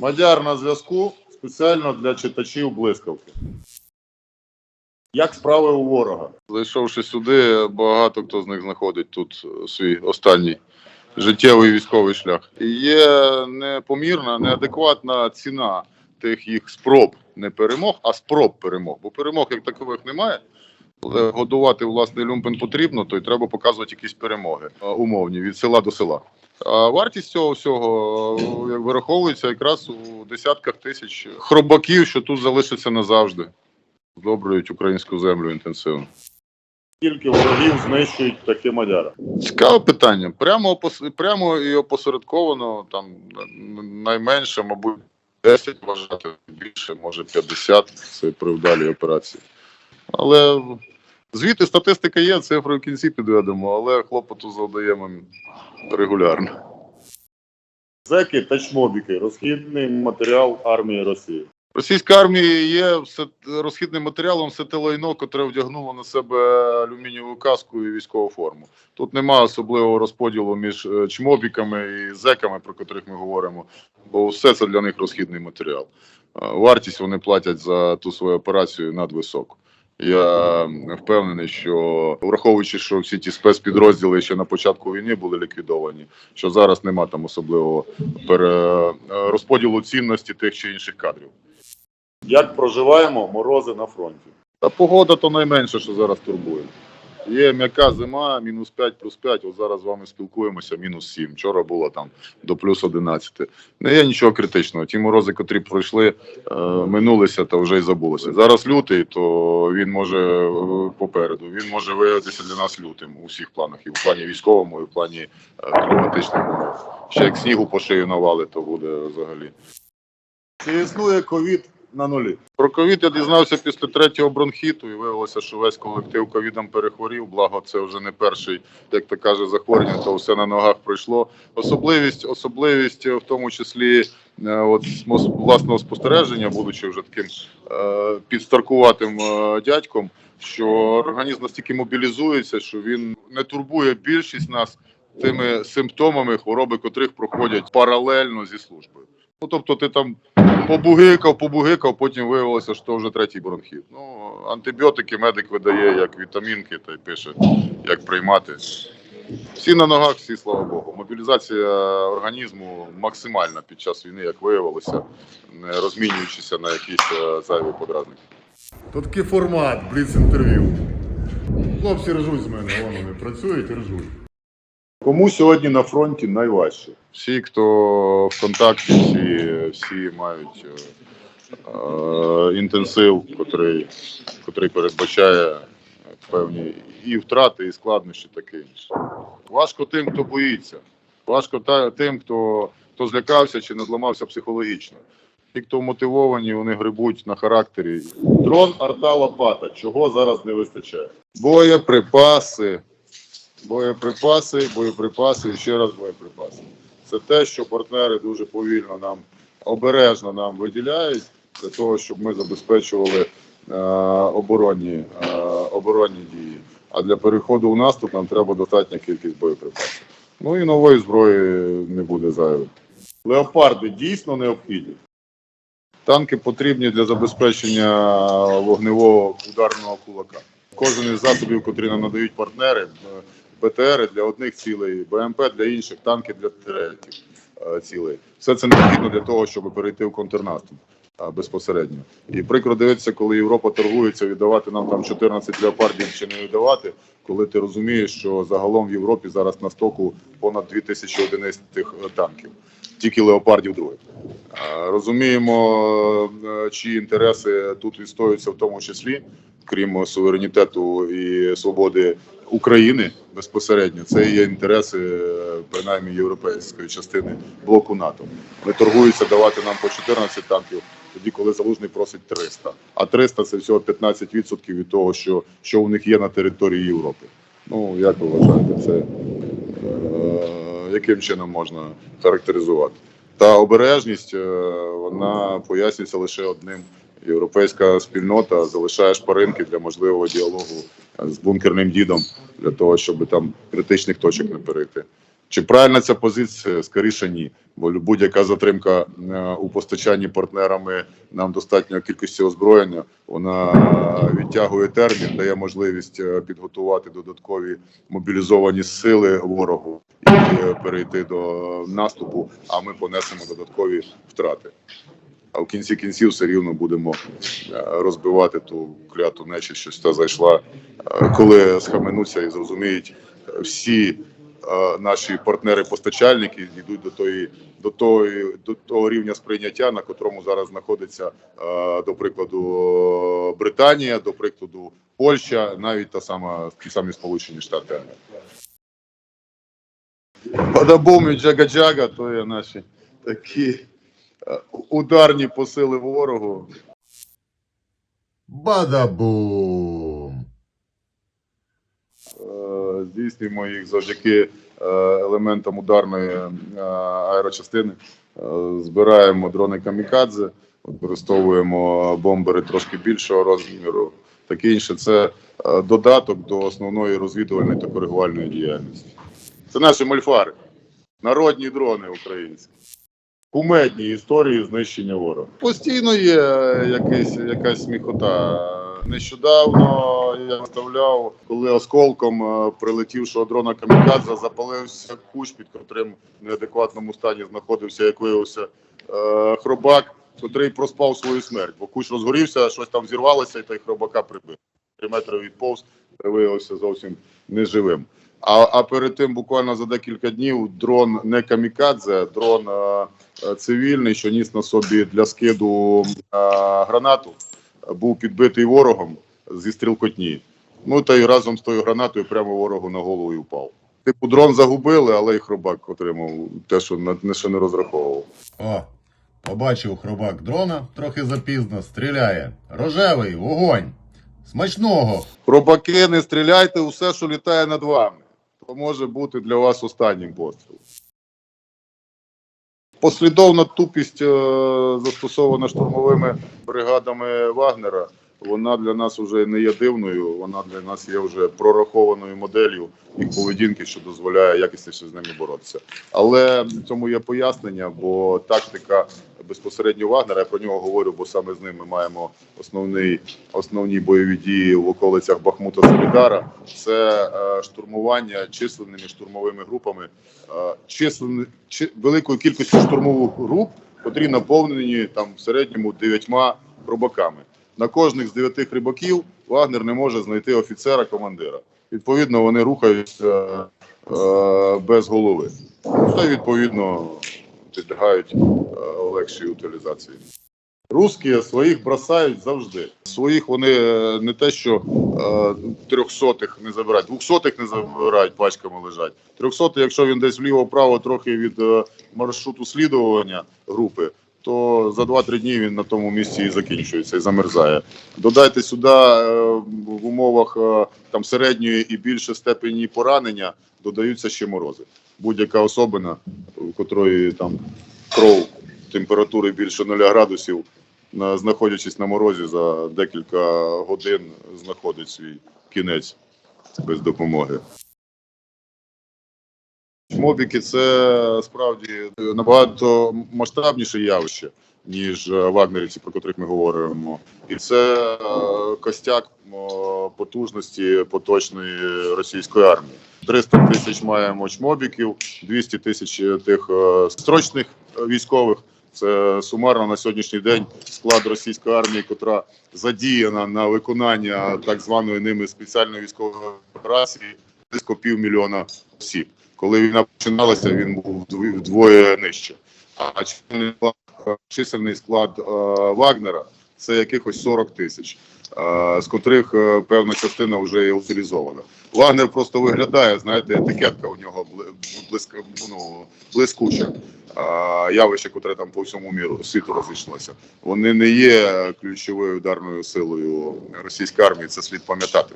Мадяр на зв'язку спеціально для читачів блискавки. Як справи у ворога? Зайшовши сюди, багато хто з них знаходить тут свій останній життєвий військовий шлях. Є непомірна, неадекватна ціна тих їх спроб, не перемог, а спроб перемог. Бо перемог як такових немає. Але годувати власний люмпен потрібно, то й треба показувати якісь перемоги умовні від села до села. А вартість цього всього е, як вираховується якраз у десятках тисяч хробаків, що тут залишаться назавжди. Здобрують українську землю інтенсивно. Скільки ворогів знищують такі мадяра? Цікаве питання. Прямо опос- прямо і опосередковано, там найменше, мабуть, 10 вважати, більше, може 50 це при вдалій операції. Але звідти статистика є, цифри в кінці підведемо, але хлопоту завдаємо регулярно. Зеки та чмобіки розхідний матеріал армії Росії. Російська армія є все розхідним матеріалом, все те лайно, котре вдягнуло на себе алюмінієву каску і військову форму. Тут немає особливого розподілу між е, чмобіками і зеками, про котрих ми говоримо, бо все це для них розхідний матеріал. Е, Вартість вони платять за ту свою операцію надвисоку. Я впевнений, що враховуючи, що всі ті спецпідрозділи ще на початку війни були ліквідовані, що зараз нема там особливого розподілу цінності тих чи інших кадрів. Як проживаємо морози на фронті? Та погода то найменше, що зараз турбує. Є м'яка зима, мінус 5 плюс 5, от зараз з вами спілкуємося, мінус 7. Вчора було там до плюс 11. Не є нічого критичного. Ті морози, котрі пройшли, е, минулися та вже й забулися. Зараз лютий, то він може е, попереду. Він може виявитися для нас лютим у всіх планах, і в плані військовому, і в плані е, кліматичних умов. Ще як снігу по шию навали, то буде взагалі. Чи існує ковід на нулі? Про ковід я дізнався після третього бронхіту, і виявилося, що весь колектив ковідом перехворів. Благо, це вже не перший, як то каже, захворювання, то все на ногах пройшло. Особливість, особливість в тому числі е, от власного спостереження, будучи вже таким е, підстаркуватим е, дядьком, що організм настільки мобілізується, що він не турбує більшість нас тими симптомами хвороби, котрих проходять паралельно зі службою. Ну тобто, ти там побугикав, побугикав, потім виявилося, що вже третій бронхіт. Ну, антибіотики медик видає як вітамінки та й пише, як приймати. Всі на ногах, всі, слава Богу. Мобілізація організму максимальна під час війни, як виявилося, не розмінюючися на якісь е, зайві подразники. То такий формат, бліц інтерв'ю. Хлопці ржуть з мене, вони працюють і ржуть. Кому сьогодні на фронті найважче? Всі, хто в контакті, всі, всі мають е, е, інтенсив, котрий, котрий передбачає певні і втрати, і складнощі таке інше. Важко тим, хто боїться. Важко та, тим, хто, хто злякався чи не зламався психологічно. Ті, хто мотивовані, вони грибуть на характері. Дрон, арта, лопата. Чого зараз не вистачає? Боєприпаси, боєприпаси, боєприпаси і ще раз боєприпаси. Це те, що партнери дуже повільно нам, обережно нам виділяють для того, щоб ми забезпечували е, оборонні, е, оборонні дії. А для переходу в наступ нам треба достатня кількість боєприпасів. Ну і нової зброї не буде зайвим. Леопарди дійсно необхідні. Танки потрібні для забезпечення вогневого ударного кулака. Кожен із засобів, котрі нам надають партнери, е, БТР для одних цілей, БМП для інших, танки для третіх е, цілей. Все це необхідно для того, щоб перейти в контрнаступ е, безпосередньо. І прикро дивитися, коли Європа торгується, віддавати нам там 14 леопардів чи не віддавати, коли ти розумієш, що загалом в Європі зараз на стоку понад 2000 одиниць тих танків, тільки леопардів других. Е, Розуміємо, е, чиї інтереси тут відстоюються, в тому числі, крім суверенітету і свободи України безпосередньо. Це є інтереси е, принаймні європейської частини блоку НАТО. Вони торгуються давати нам по 14 танків, тоді коли залужний просить 300. А 300 – це всього 15% від того, що, що у них є на території Європи. Ну як ви вважаєте, це е, яким чином можна характеризувати? Та обережність е, вона пояснюється лише одним. Європейська спільнота залишає шпаринки для можливого діалогу з бункерним дідом для того, щоб там критичних точок не перейти. Чи правильна ця позиція? Скоріше ні. Бо будь-яка затримка е, у постачанні партнерами нам достатньої кількості озброєння, вона відтягує термін, дає можливість е, підготувати додаткові мобілізовані сили ворогу і е, перейти до наступу, а ми понесемо додаткові втрати. А в кінці кінців все рівно будемо е, розбивати ту кляту нечість, що сюди зайшла, е, коли схаменуться і зрозуміють е, всі наші партнери-постачальники йдуть до тої, до тої, до того рівня сприйняття, на котрому зараз знаходиться, до прикладу, Британія, до прикладу, Польща, навіть та сама ті самі Сполучені Штати Америки. Бадабум і джага-джага, то є наші такі ударні посили ворогу. Бадабум! Е, здійснюємо їх завдяки е, елементам ударної е, аерочастини. Збираємо дрони камікадзе, використовуємо бомбери трошки більшого розміру. Таке інше це додаток до основної розвідувальної та коригувальної діяльності. Це наші мольфари, народні дрони українські. Кумедні історії знищення ворога. Постійно є якась, якась сміхота. Нещодавно я виставляв, коли осколком е, прилетівшого дрона камікадзе запалився кущ, під котрим в неадекватному стані знаходився, як виявився е, хробак, котрий проспав свою смерть. Бо кущ розгорівся, щось там зірвалося, і той хробака прибив. Три метри відповз, виявився зовсім неживим. А, а перед тим, буквально за декілька днів, дрон не камікадзе, дрон е, е, цивільний, що ніс на собі для скиду е, гранату, був підбитий ворогом зі стрілкотні. Ну та й разом з тою гранатою прямо ворогу на голову і впав. Типу, дрон загубили, але й хробак отримав те, що на що не розраховував. О, побачив хробак дрона, трохи запізно, стріляє. Рожевий, вогонь! Смачного! Хробаки, не стріляйте усе, що літає над вами. То може бути для вас останнім пострілом. Послідовна тупість, е, застосована штурмовими бригадами Вагнера, вона для нас вже не є дивною, вона для нас є вже прорахованою моделлю їх поведінки, що дозволяє якісніше з ними боротися. Але цьому є пояснення, бо тактика безпосередньо Вагнера, я про нього говорю, бо саме з ним ми маємо основний, основні бойові дії в околицях Бахмута Солідара. Це е, штурмування численними штурмовими групами, е, числен, чи, великою кількістю штурмових груп, котрі наповнені там в середньому дев'ятьма хробаками. На кожних з дев'яти хрибаків Вагнер не може знайти офіцера командира. Відповідно, вони рухаються е, без голови. Та відповідно підлягають е, легшій утилізації. Русські своїх бросають завжди. Своїх вони е, не те, що е, трьохсотих не забирають, двохсотих не забирають, пачками лежать. Трьохсотий, якщо він десь вліво-вправо трохи від маршруту слідування групи, то за 2-3 дні він на тому місці і закінчується і замерзає. Додайте сюди е, в умовах е, там середньої і більше степені поранення, додаються ще морози. Будь-яка особина, у котрої там кров температури більше 0 градусів, знаходячись на морозі за декілька годин, знаходить свій кінець без допомоги. Мобіки це справді набагато масштабніше явище, ніж е, вагнерівці, про котрих ми говоримо. І це е, костяк потужності поточної російської армії. 300 тисяч маємо чмобіків, 200 тисяч тих е, строчних е, військових. Це сумарно на сьогоднішній день склад російської армії, котра задіяна на виконання так званої ними спеціальної військової операції, близько півмільйона осіб. Коли війна починалася, він був вдвоє нижче. А чисельний склад, чисельний склад е, Вагнера це якихось 40 тисяч, е, з котрих е, певна частина вже є утилізована. Вагнер просто виглядає, знаєте, етикетка у нього бли- блиск, ну, блискуча. Явище, котре там по всьому міру світу розійшлося. Вони не є ключовою ударною силою російської армії, це слід пам'ятати.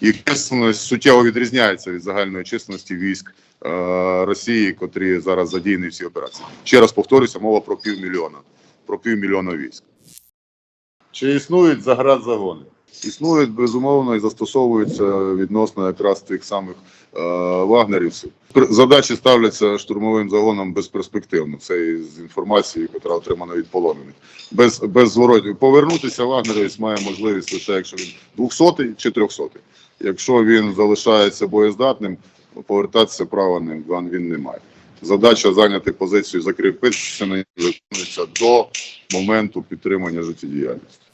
Їх численність суттєво відрізняється від загальної численності військ е, Росії, котрі зараз задіяні в цій операції. Ще раз повторюся, мова про півмільйона. Про півмільйона військ. Чи існують заградзагони? Існують безумовно і застосовуються відносно якраз тих самих е, вагнерівців. Задачі ставляться штурмовим загоном безперспективно. Це із інформації, яка отримана від полонених. Без, без зворотів. Повернутися вагнерівець має можливість лише, якщо він 200 чи 300. Якщо він залишається боєздатним, повертатися права не, він- не має. Задача зайняти позицію, закріпитися на виконується до моменту підтримання життєдіяльності.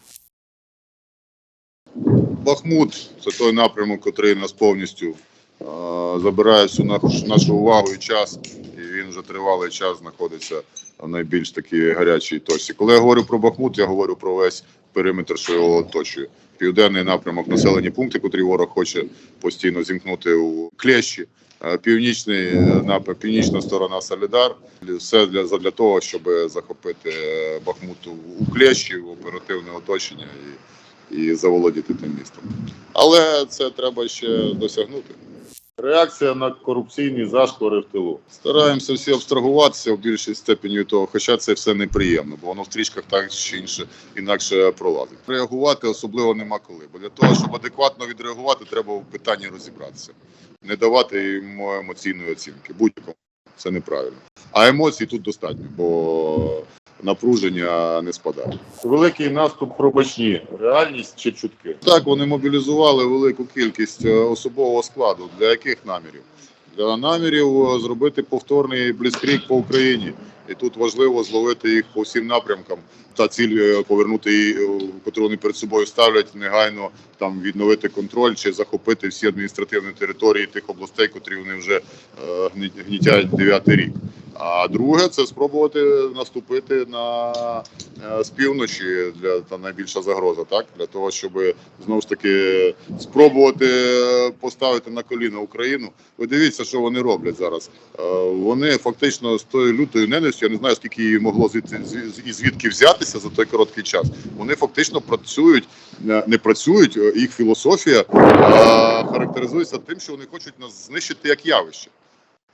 Бахмут це той напрямок, який нас повністю забирає всю нашу, увагу і час, і він вже тривалий час знаходиться в найбільш такій гарячій точці. Коли я говорю про Бахмут, я говорю про весь периметр, що його оточує. Південний напрямок населені пункти, котрі ворог хоче постійно зімкнути у клещі. Північний е, напрям, північна сторона Солідар. Все для, для того, щоб захопити е, Бахмут у- клещі, в оперативне оточення і заволодіти тим містом. Але це треба ще досягнути. Реакція на корупційні зашквари в тилу. Стараємося всі абстрагуватися в більшій степені від того, хоча це все неприємно, бо воно в стрічках так чи інше інакше пролазить. Реагувати особливо нема коли. Бо для того, щоб адекватно відреагувати, треба в питанні розібратися, не давати йому емоційної оцінки. Будь-якому це неправильно. А емоцій тут достатньо, бо напруження не спадає. Великий наступ пробачні. Реальність чи чутки? Так, вони мобілізували велику кількість е, особового складу. Для яких намірів? Для намірів е, зробити повторний бліскрік по Україні. І тут важливо зловити їх по всім напрямкам. Та ціль е, повернути її, яку вони перед собою ставлять, негайно там відновити контроль чи захопити всі адміністративні території тих областей, котрі вони вже е, гнітять дев'ятий рік. А друге це спробувати наступити на е, з півночі для та найбільша загроза, так для того, щоб знову ж таки спробувати е, поставити на коліна Україну. Ви дивіться, що вони роблять зараз. Е, Вони фактично з тою лютою ненавистю, я не знаю скільки її могло звідти і звідки взятися за той короткий час. Вони фактично працюють, е, не працюють. е, Їх філософія е, характеризується тим, що вони хочуть нас знищити як явище.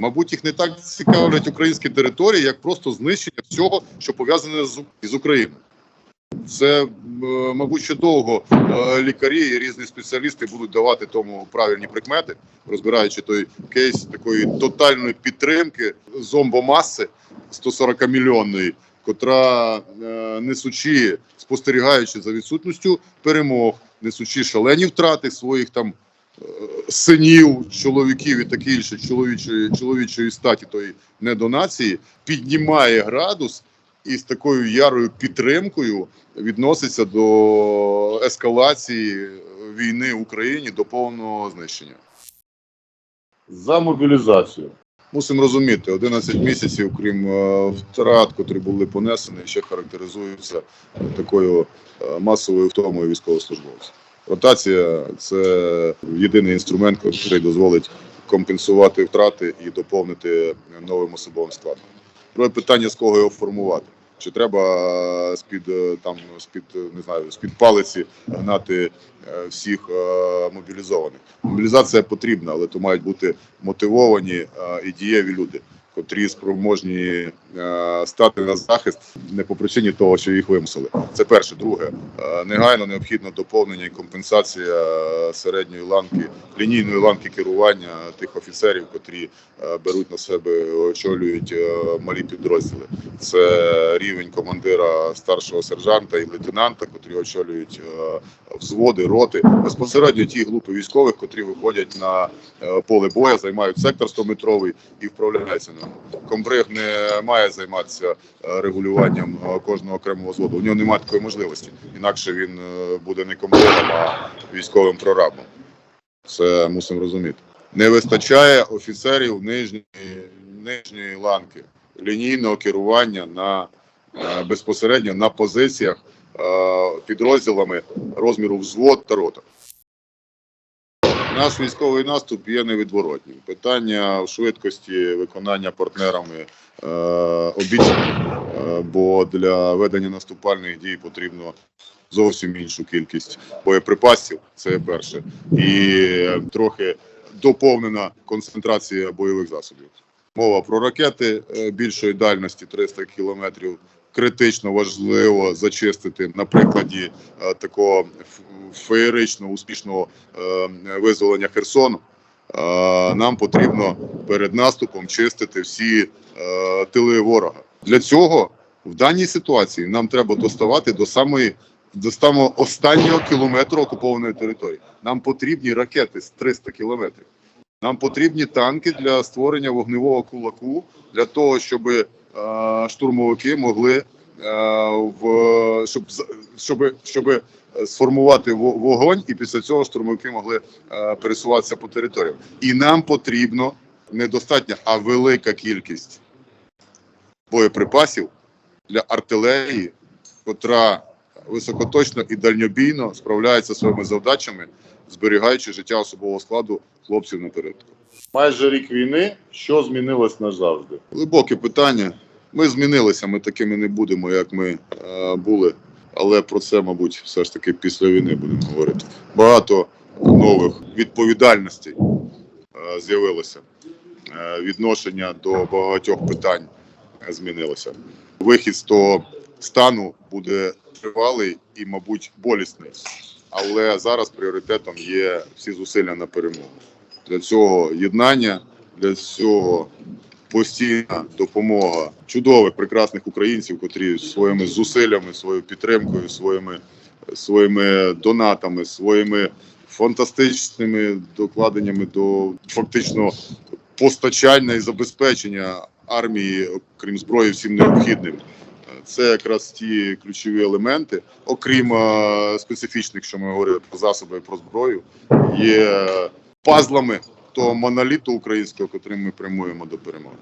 Мабуть, їх не так цікавлять українські території, як просто знищення всього, що пов'язане з, Україною. Це, е, мабуть, ще довго е, лікарі і різні спеціалісти будуть давати тому правильні прикмети, розбираючи той кейс такої тотальної підтримки зомбомаси 140 мільйонної, котра е, несучи, спостерігаючи за відсутністю перемог, несучи шалені втрати своїх там синів, чоловіків і таке інше чоловічої, чоловічої статі тої недонації, піднімає градус і з такою ярою підтримкою відноситься до ескалації війни в Україні до повного знищення. За мобілізацію. Мусимо розуміти, 11 місяців, крім е, втрат, котрі були понесені, ще характеризуються такою е, масовою втомою військовослужбовців. Ротація це єдиний інструмент, який дозволить компенсувати втрати і доповнити новим особовим складом. Друге питання, з кого його формувати. Чи треба е, з-під е, там з-під е, не знаю, з-під палиці гнати е, всіх е, мобілізованих? Мобілізація потрібна, але то мають бути мотивовані і дієві люди, котрі спроможні стати на захист не по причині того, що їх вимусили. Це перше. Друге, е, негайно необхідно доповнення і компенсація е, середньої ланки, лінійної ланки керування тих офіцерів, котрі е, беруть на себе, очолюють е, малі підрозділи. Це рівень командира старшого сержанта і лейтенанта, котрі очолюють е, взводи, роти. Безпосередньо ті групи військових, котрі виходять на е, поле бою, займають сектор 100-метровий і вправляються на. Комбриг не має займатися е, регулюванням е, кожного окремого взводу. У нього немає такої можливості. Інакше він е, буде не комбригом, а військовим прорабом. Це мусимо розуміти. Не вистачає офіцерів нижньої, нижньої ланки лінійного керування на безпосередньо на позиціях підрозділами розміру взвод та рота. Наш військовий наступ є невідворотнім. Питання в швидкості виконання партнерами е, е, бо для ведення наступальних дій потрібно зовсім іншу кількість боєприпасів. Це перше, і трохи доповнена концентрація бойових засобів. Мова про ракети е, більшої дальності 300 кілометрів критично важливо зачистити на прикладі такого феєрично успішного визволення Херсону. Е, Нам потрібно перед наступом чистити всі е, тили ворога. Для цього в даній ситуації нам треба доставати до самої до самого останнього кілометру окупованої території. Нам потрібні ракети з 300 кілометрів. Нам потрібні танки для створення вогневого кулаку для того, щоб е, штурмовики могли в щоб щоб, щоб сформувати вогонь, і після цього штурмовики могли е, пересуватися по територіям. І нам потрібно недостатня, а велика кількість боєприпасів для артилерії, котра високоточно і дальньобійно справляється своїми завдачами, зберігаючи життя особового складу хлопців наперед. Майже рік війни. Що змінилось назавжди? Глибоке питання. Ми змінилися, ми такими не будемо, як ми е, були. Але про це, мабуть, все ж таки після війни будемо говорити. Багато нових відповідальностей е, з'явилося. Е, відношення до багатьох питань змінилося. Вихід з того стану буде тривалий і, мабуть, болісний. Але зараз пріоритетом є всі зусилля на перемогу. Для цього єднання, для цього постійна допомога чудових, прекрасних українців, котрі своїми зусиллями, своєю підтримкою, своїми, своїми донатами, своїми фантастичними докладеннями до фактично постачання і забезпечення армії, окрім зброї, всім необхідним. Це якраз ті ключові елементи, окрім е, специфічних, що ми говорили про засоби про зброю, є пазлами того моноліту українського, котрим ми прямуємо до перемоги.